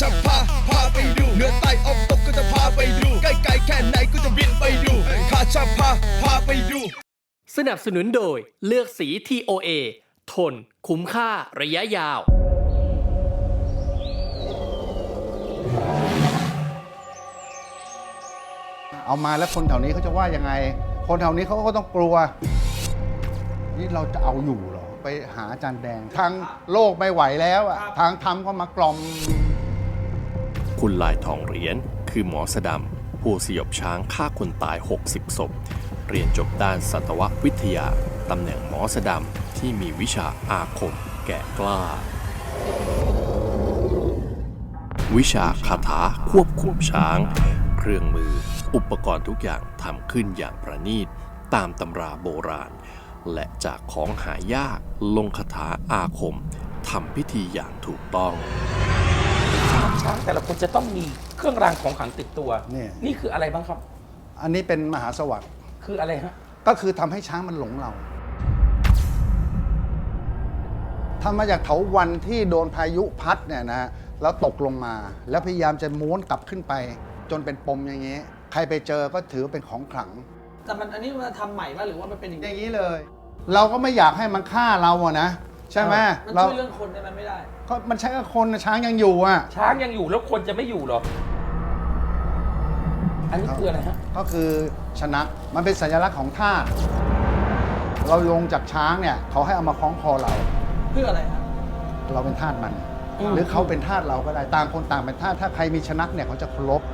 จะพาพาไปดูเหนือใต้ออกตกก็จะพาไปดูใกล้ๆแค่ไหนก็จะบินไปดูข้าจะพาพาไปดู สนับสนุนโดยเลือกสี TOA ทน คุ้มค่าระยะยาว เอามาแล้วคนแถวนี้เขาจะว่ายังไง คนแถวนี้เขาก็ต้องกลัว นี่เราจะเอาอยู่เหรอ ไปหาอาจารย์แดง ทางโลกไม่ไหวแล้วอะทางธรรมก็มากล่อม คุณลายทองเหรียญคือหมอสะดำผู้สยบช้างฆ่าคนตาย 60 ศพ เรียนจบด้านสัตววิทยา ตำแหน่งหมอสะดำที่มีวิชาอาคมแก่กล้า วิชาคาถาควบคุมช้าง เครื่องมือ อุปกรณ์ทุกอย่างทำขึ้นอย่างประณีต ตามตำราโบราณ และจากของหายากลงคาถาอาคมทำพิธีอย่างถูกต้อง ช้างแต่ละคนจะต้องมีเครื่องรางของขลังติดตัว เนี่ย นี่คืออะไรบ้างครับ อันนี้เป็นมหาสวัสดิ์คืออะไรฮะ ก็คือทำให้ช้างมันหลงเราทำมาจากเถาวันที่โดนพายุพัดเนี่ยนะฮะแล้วตกลงมา แล้วพยายามจะม้วนกลับขึ้นไป จนเป็นปมอย่างนี้ ใครไปเจอก็ถือว่าเป็นของขลัง แต่มันอันนี้มันทำใหม่ป่ะหรือว่ามันเป็นอย่างอนี้ย่างนี้เลย เราก็ไม่อยากให้มันฆ่าเราอะนะ ใช่ไหมมันเราช่วยเรื่องคนได้ไหมไม่ได้ ก็มันใช้กับคนนะช้างยังอยู่อะ ช้างยังอยู่แล้วคนจะไม่อยู่เหรอ อันนี้คืออะไรฮะ ก็คือชนะมันเป็นสัญลักษณ์ของทาสเราลงจากช้างเนี่ยเขาให้เอามาคล้องคอเรา เพื่ออะไรครับเราเป็นทาสมัน อืม หรือเขาเป็นทาสเราก็ได้ต่างคนต่างเป็นทาสถ้าใครมีชนักเนี่ยเขาจะเคารพครับ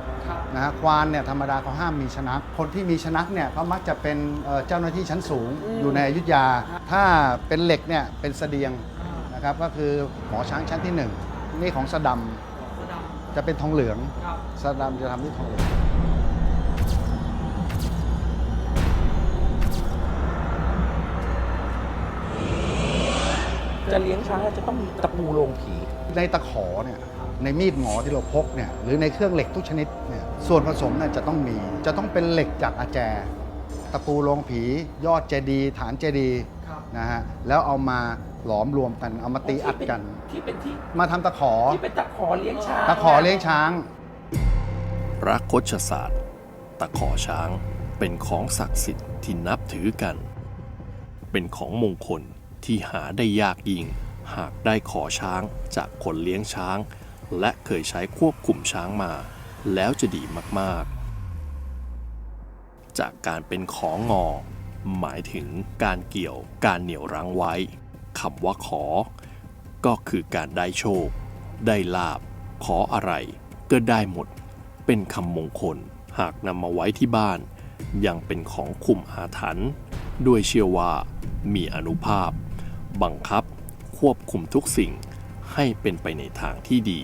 นะฮะควานเนี่ยธรรมดาเขาห้ามมีชนัก คนที่มีชนักเนี่ยเขามักจะเป็นเอ่อเจ้าหน้าที่ชั้นสูงอยู่ในอยุธยา ถ้าเป็นเหล็กเนี่ยเป็นเสดียงนะครับก็คือหมอช้างชั้นที่หนึ่งนี่ของสะดเสื้อดำจะเป็นทองเหลืองำครับสะดำจะทำด้วยทองเหลืองจะเลี้ยงช้างแล้วจะต้องมีตะปูโลงผีในตะขอเนี่ย ในมีดหมอที่เราพกเนี่ยหรือในเครื่องเหล็กทุกชนิดเนี่ยส่วนผสมเนี่ยจะต้องมี จะต้องเป็นเหล็กจากอาแจ ตะปูโลงผียอดเจดีย์ฐานเจดีย์ครับนะฮะแล้วเอามาหลอมรวมกันเอามาตีอัดกัน ที่เป็นที่มาทำตะขอ ที่เป็นตะขอเลี้ยงช้างตะขอเลี้ยงช้างพระโคชศาสตร์ ตะขอช้างเป็นของศักดิ์สิทธิ์ที่นับถือกัน เป็นของมงคลที่หาได้ยากยิ่ง หากได้ขอช้างจากคนเลี้ยงช้าง และเคยใช้ควบคุมช้างมา แล้วจะดีมากๆ จากการเป็นของงอ หมายถึงการเกี่ยวการเหนี่ยวรั้งไว้คำว่าขอ ก็คือการได้โชค ได้ลาบ ขออะไรก็ได้หมด เป็นคำมงคลหากนำมาไว้ที่บ้าน ยังเป็นของคุมอาถรรพ์ด้วยเชื่อว่ามีอนุภาพ บังคับควบคุมทุกสิ่งให้เป็นไปในทางที่ดี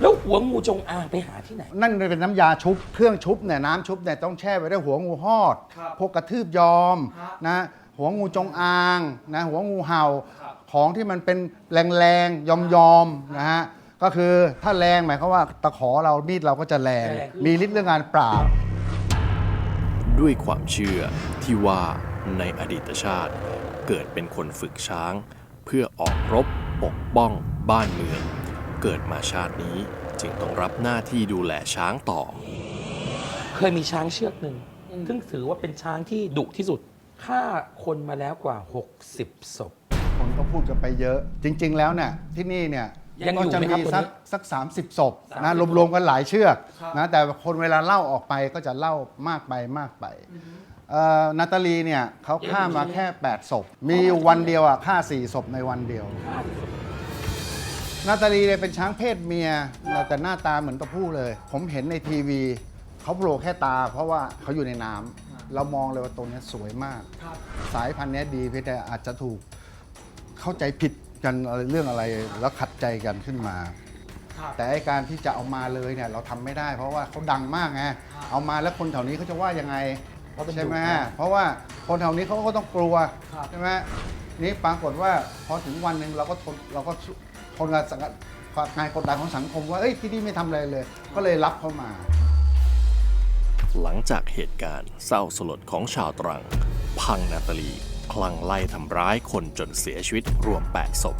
แล้วหัวงูจงอางไปหาที่ไหน นั่นเป็นน้ำยาชุบ เครื่องชุบเนี่ยน้ำชุบเนี่ยต้องแช่ไว้ด้วยหัวงูหอด ครับพวกกระทืบยอมครับนะหัวงูจงอางนะหัวงูเห่าของที่มันเป็นแรงๆยอมๆนะฮะก็คือถ้าแรงหมายความว่าตะขอเรามีดเราก็จะแรง แรงขึ้น มีฤทธิ์เรื่องการปราบ ด้วยความเชื่อที่ว่าในอดีตชาติ เกิดเป็นคนฝึกช้าง เพื่อออกรบปกป้องบ้านเมือง เกิดมาชาตินี้จึงต้องรับหน้าที่ดูแลช้างต่อ เคยมีช้างเชือกหนึ่งซึ่งถือว่าเป็นช้างที่ดุที่สุดฆ่าคนมาแล้วกว่า 60ศพ คนก็พูดกันไปเยอะ จริง ๆ แล้วเนี่ยที่นี่เนี่ยยังอยู่ก็จะไหมครับมีตัวสันี้กสักสามสิบศพนะ30รวมๆกันหลายเชือกครับนะแต่คนเวลาเล่าออกไปก็จะเล่ามากไปมากไปเอ่อนาตาลีเนี่ยเขาฆ่ามาแค่ 8 ศพ มีอยู่วันเดียวอะฆ่า 4 ศพในวันเดียว นาตาลีเนี่ยเป็นช้างเพศเมียแต่หน้าตาเหมือนตัวผู้เลย ผมเห็นในทีวีเขาโผล่แค่ตา เพราะว่าเขาอยู่ในน้ำเรามองเลยว่าตัวเนี้ยสวยมาก ครับสายพันธุ์เนี้ยดีเพียงแต่อาจจะถูกเข้าใจผิดกันอะไรเรื่องอะไรแล้วขัดใจกันขึ้นมา ครับ แต่ไอ้การที่จะเอามาเลยเนี่ยเราทำไม่ได้ เพราะว่าเขาดังมากไงเอามาแล้วคนแถวนี้เขาจะว่ายังไงเพราะเป็นใช่ไหมดุมากเพราะว่าคนแถวนี้เขาก็ต้องกลัวครับ ใช่ไหมนี่ปรากฏว่าพอถึงวันหนึ่งเราก็ทนเราก็ ทนกับสังกัดงานกดดันของสังคมว่าเอ้ยที่นี่ไม่ทำอะไรเลย ก็เลยรับเข้ามา หลังจากเหตุการณ์เศร้าสลดของชาวตรัง พังนาตาลีคลั่งไล่ทำร้ายคนจนเสียชีวิตรวม 8 ศพ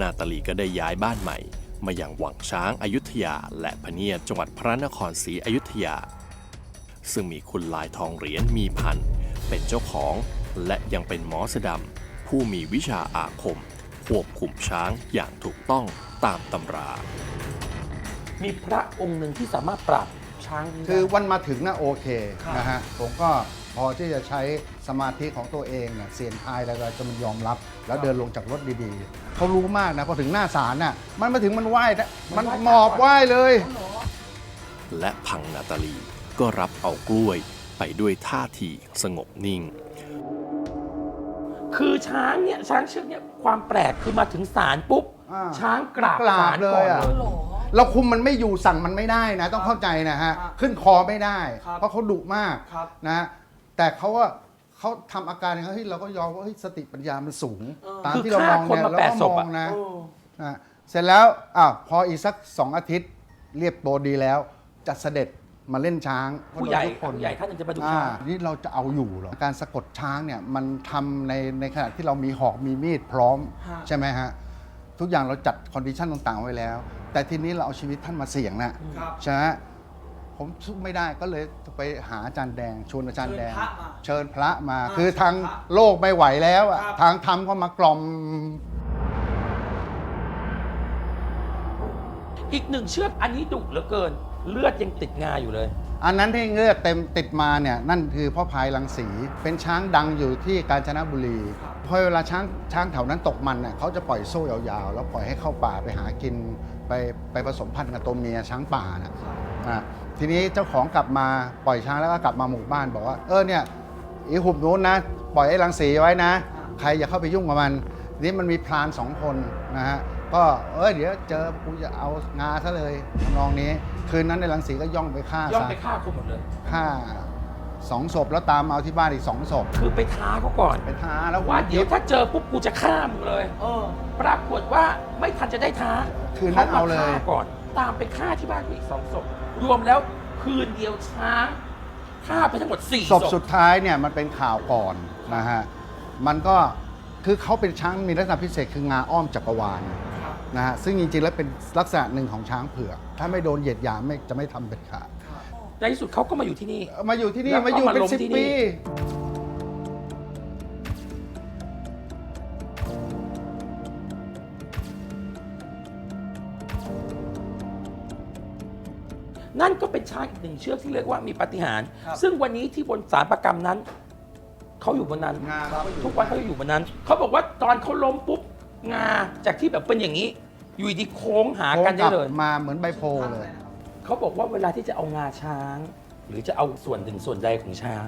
นาตาลีก็ได้ย้ายบ้านใหม่ มาอย่างวังช้างอายุทยา และพเนียดจังหวัดพระนครศรีอยุธยา ซึ่งมีคุณลายทองเหรียญมีพัน เป็นเจ้าของ และยังเป็นหมอสดำผู้มีวิชาอาคม ควบคุมช้างอย่างถูกต้องตามตำรา มีพระองค์หนึ่งที่สามารถปราบช้างนี้คือได้วันมาถึงนะโอเคครับ นะฮะผมก็พอที่จะใช้สมาธิของตัวเองเนี่ยเสียงทายแล้วก็จะมันยอมรับ แล้วเดินลงจากรถดีๆเขารู้มากนะพอถึงหน้าศาลน่ะมันมาถึงมันไหว้นะมันหมอบไหว้เลย และพังนาตาลีก็รับเอากล้วยไปด้วยท่าทีสงบนิ่ง คือช้างเนี่ยช้างเชือกเนี่ยความแปลกคือมาถึงศาลปุ๊บ อ่าช้างกราบกราบศาลก่อนเลยอะ เลยเราคุมมันไม่อยู่สั่งมันไม่ได้นะ ต้องเข้าใจนะฮะ ครับขึ้นคอไม่ได้ ครับเพราะเขาดุมากครับ นะฮะแต่เขาว่าเขาทำอาการอย่างนั้นเฮ้ยเราก็ยอมว่าเฮ้ยสติปัญญามันสูงเออตามคือที่เรามองฆ่าคนเนี่ยมาเราแปดก็ศมพองอะนะโอ้อะเสร็จแล้วอะพออีกสักสองอาทิตย์เรียบตัวดีแล้วจะเสด็จ มาเล่นช้างผู้ใหญ่ทุกคนผู้ใหญ่ท่านหนึงจะมาดูอ่าช้างนี่เราจะเอาอยู่เหรอการสะกดช้างเนี่ยมันทำในในขณะที่เรามีหอกมีมีดพร้อมฮะใช่ไหมฮะทุกอย่างเราจัดคอนดิชันต่างๆ ไว้แล้ว แต่ทีนี้เราเอาชีวิตท่านมาเสี่ยงนะครับใช่ไหมผมสู้ไม่ได้ก็เลยไปหาอาจารย์แดงชวนอาจารย์แดง เชิญพระมาอ่าคือทางพระโลกไม่ไหวแล้วอะครับทางธรรมก็มากล่อม อีกหนึ่งเชือกอันนี้ดุเหลือเกิน เลือดยังติดงาอยู่เลย อันนั้นที่เงือกเต็มติดมาเนี่ยนั่นคือพ่อพายลังสี เป็นช้างดังอยู่ที่กาญจนบุรีพอเวลาช้างช้างแถวนั้นตกมันเนี่ยเขาจะปล่อยโซ่ยาวๆ แล้วปล่อยให้เข้าป่าไปหากินไปไปผสมพันธุ์กับตัวเมียช้างป่านะอะทีนี้เจ้าของกลับมาปล่อยช้างแล้วก็กลับมาหมู่บ้านบอกว่าเออเนี่ยอีหุบนู้นนะ ปล่อยไอ้ลังสีไว้นะ ใครอย่าเข้าไปยุ่งกับมันทีนี้มันมีพรานสองคนนะฮะ ก็เออเดี๋ยวเจอกูจะเอางาซะเลยทำนองนี้ คืนนั้นในลังสีก็ย่องไปฆ่าย่อมซะไปฆ่าคนหมดเลย ฆ่าสองศพแล้วตามมาเอาที่บ้านอีกสองศพคือไปท้าเขาก่อน ไปท้าแล้วว่าเดี๋ยวถ้าเจอปุ๊บกูจะฆ่ามึงเลย เออ ปรากฏว่าไม่ทันจะได้ท้าคืนนั้นเอาเลย ขมฆ่ก่อน ตามไปฆ่าที่บ้านอีกสองศพ รวมแล้วคืนเดียวช้างฆ่าไปทั้งหมดสี่ศศพพสุดท้ายเนี่ยมันเป็นข่าวก่อนนะฮะ มันก็คือเขาเป็นช้างมีลักษณะพิเศษคืองาอ้อมจักรวาล นะฮะซึ่งจริงๆแล้วเป็นลักษณะหนึ่งของช้างเผือก ถ้าไม่โดนเหยียดหยามไม่จะไม่ทำเป็นขาด ในที่สุดเขาก็มาอยู่ที่นี่ มาอยู่ที่นี่ แล้วก็มาอยู่เป็นมาลงสิบที่นี่ ปี นั่นก็เป็นช้างอีกหนึ่งเชือกที่เรียกว่ามีปาฏิหารย์ครับ ซึ่งวันนี้ที่บนสารประกรรมนั้น เขาอยู่บนนั้น งาเขาก็อยู่ทุกวันเขาอยู่บนนั้น เขาบอกว่าตอนเขาล้มปุ๊บงาจากที่แบบเป็นอย่างนี้ อยู่ดีๆโค้งหาโค้งกันได้กลับเลย มาเหมือนใบโพลเลย เขาบอกว่าเวลาที่จะเอางาช้าง หรือจะเอาส่วนหนึ่งส่วนใดของช้าง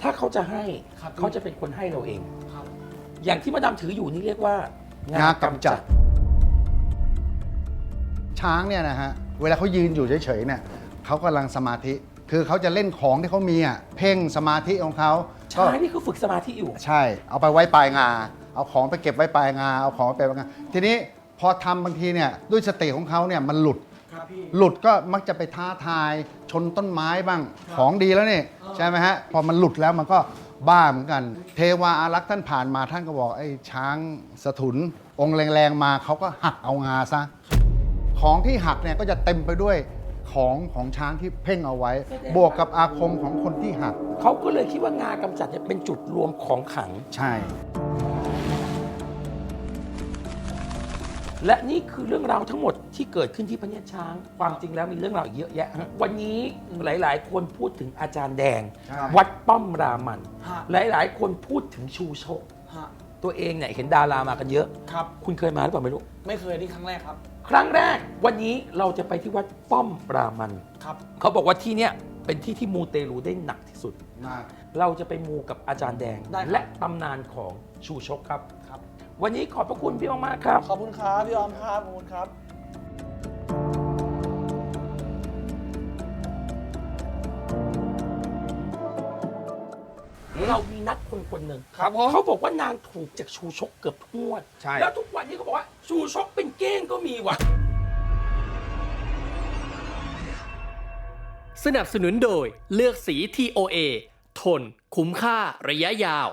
ถ้าเขาจะให้ครับเขาจะเป็นคนให้เราเองครับอย่างที่มาดามถืออยู่นี่เรียกว่างางากำจัด ช้างเนี่ยนะฮะเวลาเขายืนอยู่เฉยๆเนี่ยเขากำลังสมาธิ คือเขาจะเล่นของที่เขามีอะเพ่งสมาธิของเขาก็ช้างนี่คือฝึกสมาธิอยู่ ใช่ เอาไปไว้ปลายงา เอาของไปเก็บไว้ปลายงา เอาของไปปลายงา ทีนี้ พอทำบางทีเนี่ยด้วยสติของเขาเนี่ยมันหลุด ครับพี่ หลุดก็มักจะไปท้าทายชนต้นไม้บ้างของดีแล้วนี่เออใช่ไหมฮะพอมันหลุดแล้วมันก็บ้าเหมือนกัน เทวาอารักษ์ท่านผ่านมาท่านก็บอกไอ้ช้างสถุน องค์แรงๆมาเขาก็หักเอางาซะของที่หักเนี่ยก็จะเต็มไปด้วยของของช้างที่เพ่งเอาไว้ บวกกับอาคมของคนที่หัก เขาก็เลยคิดว่างากำจัดเนี่ยเป็นจุดรวมของขลังใช่ และนี่คือเรื่องราวทั้งหมดที่เกิดขึ้นที่พระเนียดช้าง ความจริงแล้วมีเรื่องราวอีกเยอะแยะฮะวันนี้หลาย ๆ คนพูดถึงอาจารย์แดง ใช่ วัดป้อมรามัน ฮะหลาย ๆ คนพูดถึงชูชก ฮะตัวเองเนี่ยเห็นดารามากันเยอะ ครับ คุณเคยมาหรือเปล่าไม่รู้ ไม่เคยนี่ครั้งแรกครับ ครั้งแรกวันนี้เราจะไปที่วัดป้อมรามัน ครับ เขาบอกว่าที่เนี่ยเป็นที่ที่มูเตลูได้หนักที่สุด มาก เราจะไปมูกับอาจารย์แดง ได้ครับ และตำนานของชูชกครับ ครับ วันนี้ขอบพระคุณพี่มากๆครับ ขอบคุณครับพี่ออมครับขอบคุณครับเรามีนัดคนคนหนึ่งครับผมเขาบอกว่านางถูกจากชูชกเกือบทุกงวด ใช่ แล้วทุกวันนี้เขาบอกว่า ชูชกเป็นเก้งก็มีว่ะ สนับสนุนโดยเลือกสี TOA ทน คุ้มค่าระยะยาว